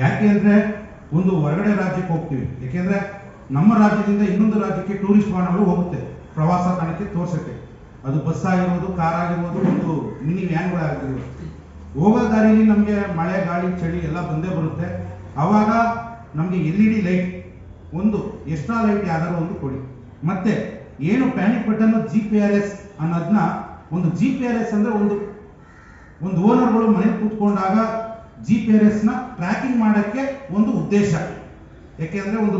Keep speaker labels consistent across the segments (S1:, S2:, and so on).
S1: ಯಾಕೆ ಅಂದರೆ ಒಂದು ಹೊರಗಡೆ ರಾಜ್ಯಕ್ಕೆ ಹೋಗ್ತೀವಿ. ಯಾಕೆಂದ್ರೆ ನಮ್ಮ ರಾಜ್ಯದಿಂದ ಇನ್ನೊಂದು ರಾಜ್ಯಕ್ಕೆ ಟೂರಿಸ್ಟ್ ವಾಹನಗಳು ಹೋಗುತ್ತೆ. ಪ್ರವಾಸ ತಾಣಕ್ಕೆ ತೋರ್ಸಕ್ಕೆ. ಅದು ಬಸ್ ಆಗಿರ್ಬೋದು ಕಾರ್ ಆಗಿರ್ಬೋದು, ಒಂದು ಮಿನಿ ವ್ಯಾನ್ಗಳಾಗಿರ್ಬೋದು ಹೋಗೋ ದಾರಿಲಿ ನಮಗೆ ಮಳೆ, ಗಾಳಿ, ಚಳಿ ಎಲ್ಲ ಬಂದೇ ಬರುತ್ತೆ. ಆವಾಗ ನಮಗೆ ಎಲ್ ಇ ಡಿ ಲೈಟ್, ಒಂದು ಎಕ್ಸ್ಟ್ರಾ ಲೈಟ್ ಯಾವ್ದಾದ್ರು ಒಂದು ಕೊಡಿ. ಮತ್ತೆ ಏನು panic button G P R S ಅನ್ನೋದನ್ನ ಒಂದು ಜಿ ಪಿ ಆರ್ ಎಸ್ ಅಂದ್ರೆ ಒಂದು ಒಂದು ಓನರ್ಗಳು ಮನೆಗೆ ಕೂತ್ಕೊಂಡಾಗ ಜಿ ಪಿ ಆರ್ ಎಸ್ನ ಟ್ರ್ಯಾಕಿಂಗ್ ಮಾಡಕ್ಕೆ ಒಂದು ಉದ್ದೇಶ. ಯಾಕೆಂದರೆ ಒಂದು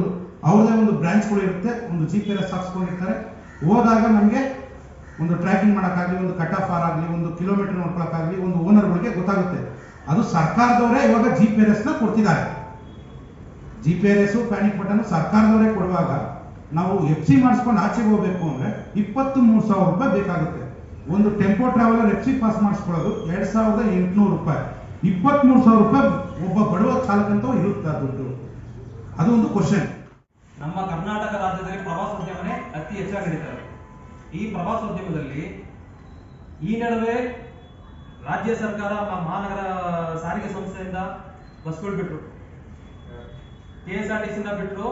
S1: ಅವ್ರದೇ ಒಂದು ಬ್ರಾಂಚ್ಗಳು ಇರುತ್ತೆ, ಒಂದು ಜಿ ಪಿ ಆರ್ ಎಸ್ ಹಾಕ್ಸ್ಕೊಂಡಿರ್ತಾರೆ ಹೋದಾಗ ನಮಗೆ ಒಂದು ಟ್ರ್ಯಾಕಿಂಗ್ ಮಾಡೋಕ್ಕಾಗಲಿ, ಒಂದು ಕಟ್ ಆಫ್ ಆರ್ ಆಗಲಿ, ಒಂದು ಕಿಲೋಮೀಟರ್ ನೋಡ್ಕೊಳಕ್ಕಾಗಲಿ, ಒಂದು ಓನರ್ಗಳಿಗೆ ಗೊತ್ತಾಗುತ್ತೆ. ಅದು ಸರ್ಕಾರದವರೇ ಇವಾಗ ಜಿ ಪಿ ಆರ್ ಎಸ್ನ ಕೊಡ್ತಿದ್ದಾರೆ. G P R S panic button ಸರ್ಕಾರದವರೇ ಕೊಡುವಾಗ ನಾವು ಎಫ್ ಸಿ ಮಾಡಿಸ್ಕೊಂಡು ಆಚೆಗೆ ಹೋಗ್ಬೇಕು ಅಂದ್ರೆ ಇಪ್ಪತ್ತು, ಮೂರು ಸಾವಿರ ರೂಪಾಯಿ ಬೇಕಾಗುತ್ತೆ. ಒಂದು tempo traveller F C pass ಮಾಡಿಸ್ಕೊಳ್ಳೋದು ಎರಡ್ ಸಾವಿರದ ಎಂಟುನೂರು ರೂಪಾಯಿ. ಇಪ್ಪತ್ಮೂರು ಸಾವಿರ ರೂಪಾಯಿ ಒಬ್ಬ ಬಡವ ಚಾಲಕಂತ ಇರುತ್ತೆ ದುಡ್ಡು? ಅದು ಒಂದು ಕ್ವಶನ್
S2: ನಮ್ಮ ಕರ್ನಾಟಕ ರಾಜ್ಯದಲ್ಲಿ ಪ್ರವಾಸೋದ್ಯಮನೇ ಅತಿ ಹೆಚ್ಚಾಗಿ ನಡೀತಾರೆ ಈ ಪ್ರವಾಸೋದ್ಯಮದಲ್ಲಿ ಈ ನಡುವೆ ರಾಜ್ಯ ಸರ್ಕಾರ ಮಹಾನಗರ ಸಾರಿಗೆ ಸಂಸ್ಥೆಯಿಂದ ಬಸ್ಗಳು ಬಿಟ್ರು. ಕೆ ಎಸ್ ಆರ್ ಟಿ ಸಿನ ಬಿಟ್ರು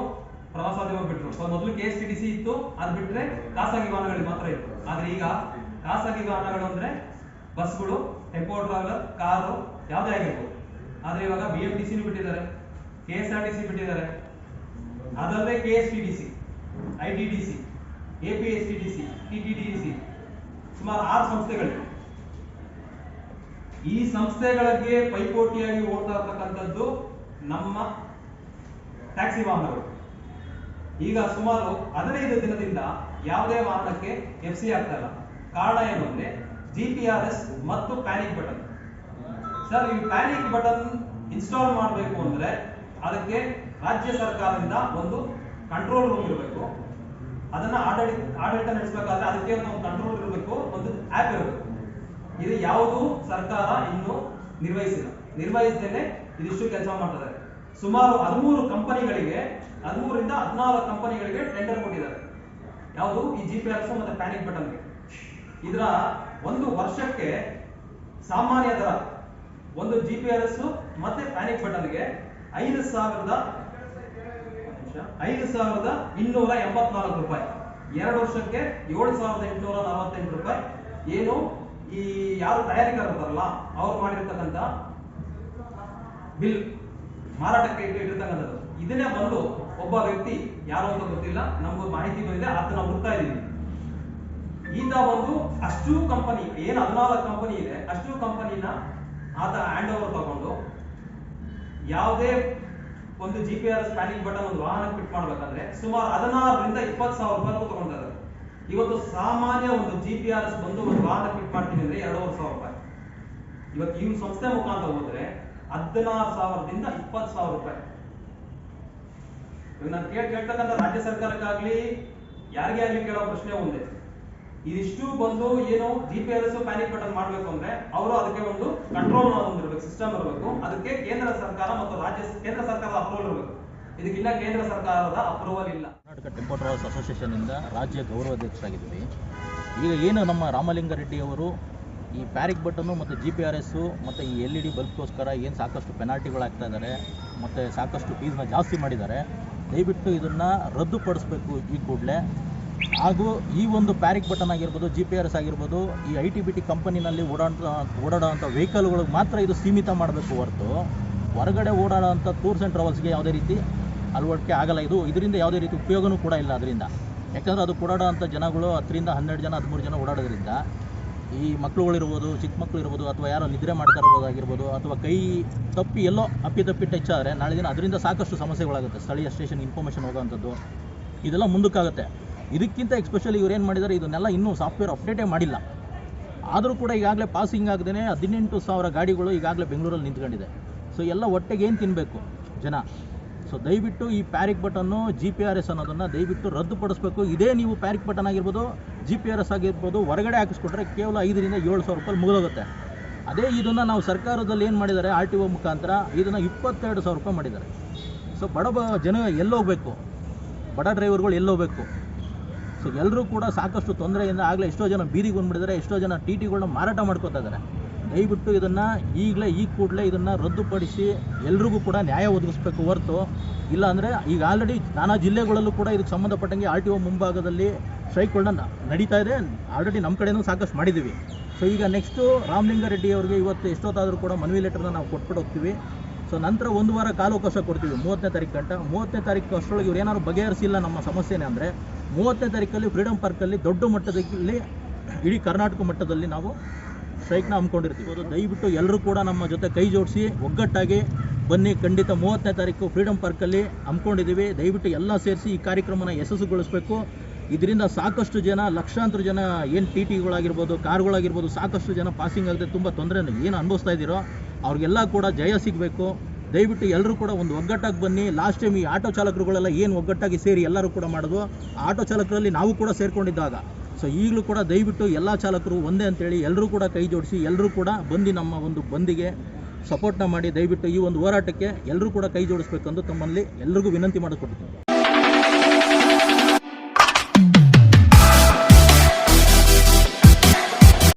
S2: ಪ್ರವಾಸೋದ್ಯಮ ಬಿಟ್ರು. ಮೊದಲು K S T D C ಇತ್ತು, ಅದು ಬಿಟ್ರೆ ಖಾಸಗಿ ವಾಹನಗಳಿಗೆ ಮಾತ್ರ ಇತ್ತು. ಆದ್ರೆ ಈಗ ಖಾಸಗಿ ವಾಹನಗಳು ಅಂದ್ರೆ ಬಸ್ಗಳು ಟೆಂಪೋ ಟ್ರಾವೆಲರ್, ಕಾರು ಯಾವುದೇ ಆಗಿರ್ಬೋದು. ಆದ್ರೆ ಇವಾಗ ಬಿ ಎಂ ಟಿ ಸಿನೂ ಬಿಟ್ಟಿದ್ದಾರೆ K S R T C ಬಿಟ್ಟಿದ್ದಾರೆ. ಅದಲ್ಲದೆ K S T D C I T D C A P S T C T T D C ಸುಮಾರು ಆರು ಸಂಸ್ಥೆಗಳಿವೆ. ಈ ಸಂಸ್ಥೆಗಳಿಗೆ ಪೈಪೋಟಿಯಾಗಿ ಓಡ್ತಾ ಇರ್ತಕ್ಕಂಥದ್ದು ನಮ್ಮ ಟ್ಯಾಕ್ಸಿ ವಾಹನಗಳು. ಈಗ ಸುಮಾರು ಹದಿನೈದು ದಿನದಿಂದ ಯಾವುದೇ ವಾಹನಕ್ಕೆ ಎಫ್ ಸಿ ಆಗ್ತಾ ಇಲ್ಲ. ಕಾರಣ ಏನು ಅಂದ್ರೆ ಜಿ ಪಿ ಆರ್ ಎಸ್ ಮತ್ತು ಪ್ಯಾನಿಕ್ ಬಟನ್ ಸರ್, ಈ ಪ್ಯಾನಿಕ್ ಬಟನ್ ಇನ್ಸ್ಟಾಲ್ ಮಾಡಬೇಕು ಅಂದ್ರೆ ಅದಕ್ಕೆ ರಾಜ್ಯ ಸರ್ಕಾರದಿಂದ ಒಂದು ಕಂಟ್ರೋಲ್ ರೂಮ್ ಇರಬೇಕು. ಅದನ್ನ ಆಡಳಿತ ಆಡಳಿತ ನಡೆಸಬೇಕಾದ್ರೆ ಅದಕ್ಕೆ ಒಂದು ಕಂಟ್ರೋಲ್ ಇರಬೇಕು, ಒಂದು ಆಪ್ ಇರಬೇಕು. ಇದು ಯಾವುದು ಸರ್ಕಾರ ಇನ್ನು ನಿರ್ವಹಿಸಿಲ್ಲ. ನಿರ್ವಹಿಸದೇನೆ ಇದಿಷ್ಟು ಕೆಲಸ ಮಾಡ್ತಿದ್ದಾರೆ. ಸುಮಾರು ಹದಿಮೂರು ಕಂಪನಿಗಳಿಗೆ, ಹದಿಮೂರಿಂದ ಹದಿನಾಲ್ಕು ಕಂಪನಿಗಳಿಗೆ ಟೆಂಡರ್ ಕೊಟ್ಟಿದ್ದಾರೆ. ಯಾವುದು? ಈ ಜಿ ಪಿ ಆರ್ ಮತ್ತೆ ಪ್ಯಾನಿಕ್ ಬಟನ್ಗೆ ಇದರ ಒಂದು ವರ್ಷಕ್ಕೆ ಸಾಮಾನ್ಯ ದರ ಒಂದು ಜಿ ಪಿ ಆರ್ ಎಸ್ ಮತ್ತೆ ಪ್ಯಾನಿಕ್ ಬಟನ್ಗೆ ಐದು ಸಾವಿರದ ಐದು ಸಾವಿರದ ಇನ್ನೂರ ಎಂಬತ್ನಾಲ್ಕು ರೂಪಾಯಿ. ಎರಡು ವರ್ಷಕ್ಕೆ ಏಳು ಸಾವಿರದ ಎಂಟುನೂರ ನಲವತ್ತೆಂಟು ರೂಪಾಯಿ. ಏನು ಈ ಯಾರು ತಯಾರಿಕರು ಇರ್ತಾರಲ್ಲ ಅವ್ರು ಮಾಡಿರ್ತಕ್ಕಂಥ ಬಿಲ್ ಮಾರಾಟಕ್ಕೆ ಇಟ್ಟು ಇಟ್ಟಿರ್ತಕ್ಕಂಥದ್ದು. ಇದನ್ನೇ ಬಂದು ಒಬ್ಬ ವ್ಯಕ್ತಿ, ಯಾರು ಅಂತ ಗೊತ್ತಿಲ್ಲ ನಮ್ಗೆ ಮಾಹಿತಿ ಬಂದಿದೆ, ಆತನ ಹುಡ್ತಾ ಇದ್ದೀವಿ ಈತ ಒಂದು ಅಷ್ಟು ಕಂಪನಿ ಏನು ಹದಿನಾಲ್ಕು ಕಂಪನಿ ಇದೆ, ಅಷ್ಟು ಕಂಪನಿನ ಆತ ಹ್ಯಾಂಡ್ ಓವರ್ ತಗೊಂಡು ಯಾವುದೇ ಒಂದು G P R S button ಒಂದು ವಾಹನ ಫಿಟ್ ಮಾಡಬೇಕಂದ್ರೆ ಸುಮಾರು ಹದಿನಾರರಿಂದ ಇಪ್ಪತ್ತು ಸಾವಿರ ರೂಪಾಯಿ ತಗೊಂತಾರೆ ಇವತ್ತು ಸಾಮಾನ್ಯ ಒಂದು ಜಿ ಪಿ ಆರ್ ಬಂದು ಒಂದು ವಾಹನ ಫಿಟ್ ಮಾಡ್ತೀನಿ ಅಂದ್ರೆ ಎರಡೂವರೆ ಸಾವಿರ ರೂಪಾಯಿ. ಇವತ್ತು ಇವ್ರ ಸಂಸ್ಥೆ ಮುಖಾಂತರ ಹೋದ್ರೆ ಹದಿನಾರು ಸಾವಿರದಿಂದ ಇಪ್ಪತ್ತು ಸಾವಿರ ರೂಪಾಯಿ. ನಾನು ಕೇಳ್ ಕೇಳ್ತಕ್ಕಂಥ ರಾಜ್ಯ ಸರ್ಕಾರಕ್ಕಾಗ್ಲಿ, ಯಾರಿಗೇ ಆಗ್ಲಿ ಕೇಳೋ ಪ್ರಶ್ನೆ ಒಂದೇ. ಇದಿಷ್ಟು ಬಂದು ಏನು G P S panic button ಮಾಡಬೇಕು ಅಂದ್ರೆ ಅವರು ಅದಕ್ಕೆ ಒಂದು ಕಂಟ್ರೋಲ್ ಇರಬೇಕು ಸಿಸ್ಟಮ್ ಇರಬೇಕು. ಅದಕ್ಕೆ ಕೇಂದ್ರ ಸರ್ಕಾರ ಮತ್ತು ರಾಜ್ಯ ಕೇಂದ್ರ ಸರ್ಕಾರದ ಅಪ್ರೂವಲ್ ಇರಬೇಕು. ಇದಕ್ಕಿಲ್ಲ ಕೇಂದ್ರ ಸರ್ಕಾರದ ಅಪ್ರೂವಲ್ ಇಲ್ಲ.
S3: ಕರ್ನಾಟಕ ಟೆಂಪೋ ಟ್ರಾವೆಲ್ಸ್ ಅಸೋಸಿಯೇಷನಿಂದ ರಾಜ್ಯ ಗೌರವಾಧ್ಯಕ್ಷರಾಗಿದ್ದೀವಿ. ಈಗ ಏನು ನಮ್ಮ ರಾಮಲಿಂಗಾರೆಡ್ಡಿ ಅವರು ಈ ಪ್ಯಾರಿಕ್ ಬಟನ್ನು ಮತ್ತು ಜಿ ಪಿ ಆರ್ ಎಸ್ಸು ಮತ್ತು ಈ ಎಲ್ ಇ ಡಿ ಬಲ್ಬ್ಗೋಸ್ಕರ ಏನು ಸಾಕಷ್ಟು ಪೆನಾಲ್ಟಿಗಳು ಆಗ್ತಾ ಇದ್ದಾರೆ ಮತ್ತು ಸಾಕಷ್ಟು ಫೀಸ್ನ ಜಾಸ್ತಿ ಮಾಡಿದ್ದಾರೆ, ದಯವಿಟ್ಟು ಇದನ್ನು ರದ್ದುಪಡಿಸ್ಬೇಕು ಈ ಕೂಡಲೇ. ಹಾಗೂ ಈ ಒಂದು ಪ್ಯಾರಿಕ್ ಬಟನ್ ಆಗಿರ್ಬೋದು ಜಿ ಪಿ ಆರ್ ಎಸ್ ಆಗಿರ್ಬೋದು, ಈ ಐ ಟಿ ಬಿ ಟಿ ಕಂಪನಿನಲ್ಲಿ ಓಡಾಡೋ ಓಡಾಡೋವಂಥ ವೆಹಿಕಲ್ಗಳಿಗೆ ಮಾತ್ರ ಇದು ಸೀಮಿತ ಮಾಡಬೇಕು ಹೊರತು ಹೊರಗಡೆ ಓಡಾಡೋವಂಥ ಟೂರ್ಸ್ ಆ್ಯಂಡ್ ಟ್ರಾವೆಲ್ಸ್ಗೆ ಯಾವುದೇ ರೀತಿ ಅಳವಡಿಕೆ ಆಗಲ್ಲ. ಇದು, ಇದರಿಂದ ಯಾವುದೇ ರೀತಿ ಉಪಯೋಗನೂ ಕೂಡ ಇಲ್ಲ ಅದರಿಂದ. ಯಾಕಂದರೆ ಅದು ಓಡಾಡೋವಂಥ ಜನಗಳು ಹತ್ತರಿಂದ ಹನ್ನೆರಡು ಜನ, ಹದಿಮೂರು ಜನ ಓಡಾಡೋದ್ರಿಂದ ಈ ಮಕ್ಕಳುಗಳಿರ್ಬೋದು ಚಿಕ್ಕ ಮಕ್ಕಳು ಇರ್ಬೋದು, ಅಥವಾ ಯಾರೋ ನಿದ್ರೆ ಮಾಡ್ತಾ ಇರ್ಬೋದಾಗಿರ್ಬೋದು ಅಥವಾ ಕೈ ತಪ್ಪಿ ಎಲ್ಲೋ ಅಪ್ಪಿ ಟಚ್ ಆದರೆ ನಾಳೆ ದಿನ ಅದರಿಂದ ಸಾಕಷ್ಟು ಸಮಸ್ಯೆಗಳಾಗುತ್ತೆ. ಸ್ಥಳೀಯ ಸ್ಟೇಷನ್ ಇನ್ಫಾರ್ಮೇಷನ್ ಹೋಗೋವಂಥದ್ದು ಇದೆಲ್ಲ ಮುಂದಕ್ಕಾಗುತ್ತೆ. ಇದಕ್ಕಿಂತ ಎಕ್ಸ್ಪೆಷಲಿ ಇವ್ರು ಏನು ಮಾಡಿದ್ದಾರೆ ಇದನ್ನೆಲ್ಲ ಇನ್ನೂ ಸಾಫ್ಟ್ವೇರ್ ಅಪ್ಡೇಟೇ ಮಾಡಿಲ್ಲ. ಆದರೂ ಕೂಡ ಈಗಾಗಲೇ ಪಾಸಿಂಗ್ ಆಗದೇ ಹದಿನೆಂಟು ಸಾವಿರ ಗಾಡಿಗಳು ಈಗಾಗಲೇ ಬೆಂಗಳೂರಲ್ಲಿ ನಿಂತ್ಕೊಂಡಿದೆ. ಸೊ ಎಲ್ಲ ಒಟ್ಟಿಗೆ ಏನು ತಿನ್ನಬೇಕು ಜನ? ಸೊ ದಯವಿಟ್ಟು ಈ panic button G P R S ಅನ್ನೋದನ್ನು ದಯವಿಟ್ಟು ರದ್ದುಪಡಿಸಬೇಕು. ಇದೇ ನೀವು ಪ್ಯಾರಿಕ್ ಬಟನ್ ಆಗಿರ್ಬೋದು ಜಿ ಪಿ ಆರ್ ಎಸ್ ಆಗಿರ್ಬೋದು, ಹೊರಗಡೆ ಹಾಕಿಸ್ಕೊಟ್ರೆ ಕೇವಲ ಐದರಿಂದ ಏಳು ಸಾವಿರ ರೂಪಾಯಿ ಮುಗಿದೋಗುತ್ತೆ. ಅದೇ ಇದನ್ನು ನಾವು ಸರ್ಕಾರದಲ್ಲಿ ಏನು ಮಾಡಿದ್ದಾರೆ ಆರ್ ಟಿ ಒ ಮುಖಾಂತರ ಇದನ್ನು ಇಪ್ಪತ್ತೆರಡು ಸಾವಿರ ರೂಪಾಯಿ ಮಾಡಿದ್ದಾರೆ. ಸೊ ಬಡ ಜನ ಎಲ್ಲೋಗಬೇಕು. ಬಡ ಡ್ರೈವರ್ಗಳು ಎಲ್ಲೋಗ್ಬೇಕು. ಸೊ ಎಲ್ಲರೂ ಕೂಡ ಸಾಕಷ್ಟು ತೊಂದರೆಯಿಂದ ಆಗಲೇ ಎಷ್ಟೋ ಜನ ಬೀದಿಗೆ ಬಂದ್ಬಿಟ್ಟಿದ್ದಾರೆ, ಎಷ್ಟೋ ಜನ ಟಿ ಟಿಗಳನ್ನ ಮಾರಾಟ ಮಾಡ್ಕೋತಾ ಇದ್ದಾರೆ ದಯವಿಟ್ಟು ಇದನ್ನು ಈಗಲೇ, ಈ ಕೂಡಲೇ ಇದನ್ನು ರದ್ದುಪಡಿಸಿ ಎಲ್ರಿಗೂ ಕೂಡ ನ್ಯಾಯ ಒದಗಿಸ್ಬೇಕು ಹೊರತು. ಇಲ್ಲ ಅಂದರೆ ಈಗ ಆಲ್ರೆಡಿ ನಾನಾ ಜಿಲ್ಲೆಗಳಲ್ಲೂ ಕೂಡ ಇದಕ್ಕೆ ಸಂಬಂಧಪಟ್ಟಂಗೆ ಆರ್ ಟಿ ಒ ಮುಂಭಾಗದಲ್ಲಿ ಸ್ಟ್ರೈಕ್ಗಳನ್ನ ನಡೀತಾ ಇದೆ. ಆಲ್ರೆಡಿ ನಮ್ಮ ಕಡೆಯೂ ಸಾಕಷ್ಟು ಮಾಡಿದ್ದೀವಿ. ಸೊ ಈಗ ನೆಕ್ಸ್ಟು ರಾಮಲಿಂಗಾರೆಡ್ಡಿ ಅವರಿಗೆ ಇವತ್ತು ಎಷ್ಟೊತ್ತಾದರೂ ಕೂಡ ಮನವಿ ಲೆಟರ್ನ ನಾವು ಕೊಟ್ಬಿಟ್ಟು ಹೋಗ್ತೀವಿ. ಸೊ ನಂತರ ಒಂದು ವಾರ ಕಾಲಾವಕಾಶ ಕೊಡ್ತೀವಿ, ಮೂವತ್ತನೇ ತಾರೀಕು ಗಂಟ. ಮೂವತ್ತನೇ ತಾರೀಕು ಅಷ್ಟರೊಳಗೆ ಇವ್ರು ಏನಾದ್ರು ಬಗೆಹರಿಸಿಲ್ಲ ನಮ್ಮ ಸಮಸ್ಯೆನೇ ಅಂದರೆ ಮೂವತ್ತನೇ ತಾರೀಕಲ್ಲಿ ಫ್ರೀಡಮ್ ಪಾರ್ಕಲ್ಲಿ ದೊಡ್ಡ ಮಟ್ಟದಲ್ಲಿ ಇಡೀ ಕರ್ನಾಟಕ ಮಟ್ಟದಲ್ಲಿ ನಾವು ಸ್ಟ್ರೈಕ್ನ ಹಮ್ಮಿಕೊಂಡಿರ್ತೀವಿ. ಅದು ದಯವಿಟ್ಟು ಎಲ್ಲರೂ ಕೂಡ ನಮ್ಮ ಜೊತೆ ಕೈ ಜೋಡಿಸಿ, ಒಗ್ಗಟ್ಟಾಗಿ ಬನ್ನಿ. ಖಂಡಿತ ಮೂವತ್ತನೇ ತಾರೀಕು ಫ್ರೀಡಮ್ ಪಾರ್ಕಲ್ಲಿ ಹಮ್ಮಿಕೊಂಡಿದ್ದೀವಿ. ದಯವಿಟ್ಟು ಎಲ್ಲ ಸೇರಿಸಿ ಈ ಕಾರ್ಯಕ್ರಮನ ಯಶಸ್ಸುಗೊಳಿಸಬೇಕು. ಇದರಿಂದ ಸಾಕಷ್ಟು ಜನ, ಲಕ್ಷಾಂತರ ಜನ ಏನು ಟಿ ಟಿಗಳಾಗಿರ್ಬೋದು ಕಾರ್ಗಳಾಗಿರ್ಬೋದು, ಸಾಕಷ್ಟು ಜನ ಪಾಸಿಂಗ್ ಆಗದೆ ತುಂಬ ತೊಂದರೆ ಏನು ಅನುಭವಿಸ್ತಾ ಇದ್ದೀರೋ, ಅವ್ರಿಗೆಲ್ಲ ಕೂಡ ಜಯ ಸಿಗಬೇಕು. ದಯವಿಟ್ಟು ಎಲ್ಲರೂ ಕೂಡ ಒಂದು ಒಗ್ಗಟ್ಟಾಗಿ ಬನ್ನಿ. ಲಾಸ್ಟ್ ಟೈಮ್ ಈ ಆಟೋ ಚಾಲಕರುಗಳೆಲ್ಲ ಏನು ಒಗ್ಗಟ್ಟಾಗಿ ಸೇರಿ ಎಲ್ಲರೂ ಕೂಡ ಮಾಡೋದು ಆಟೋ ಚಾಲಕರಲ್ಲಿ ನಾವು ಕೂಡ ಸೇರಿಕೊಂಡಿದ್ದಾಗ. ಸೊ ಈಗಲೂ ಕೂಡ ದಯವಿಟ್ಟು ಎಲ್ಲ ಚಾಲಕರು ಒಂದೇ ಅಂತೇಳಿ ಎಲ್ಲರೂ ಕೂಡ ಕೈ ಜೋಡಿಸಿ ಎಲ್ಲರೂ ಕೂಡ ಬಂದು ನಮ್ಮ ಒಂದು ಬಂದಿಗೆ ಸಪೋರ್ಟ್ನ ಮಾಡಿ ದಯವಿಟ್ಟು ಈ ಒಂದು ಹೋರಾಟಕ್ಕೆ ಎಲ್ಲರೂ ಕೂಡ ಕೈ ಜೋಡಿಸ್ಬೇಕಂದು ತಮ್ಮಲ್ಲಿ ಎಲ್ರಿಗೂ ವಿನಂತಿ ಮಾಡಿಕೊಡ್ತೀನಿ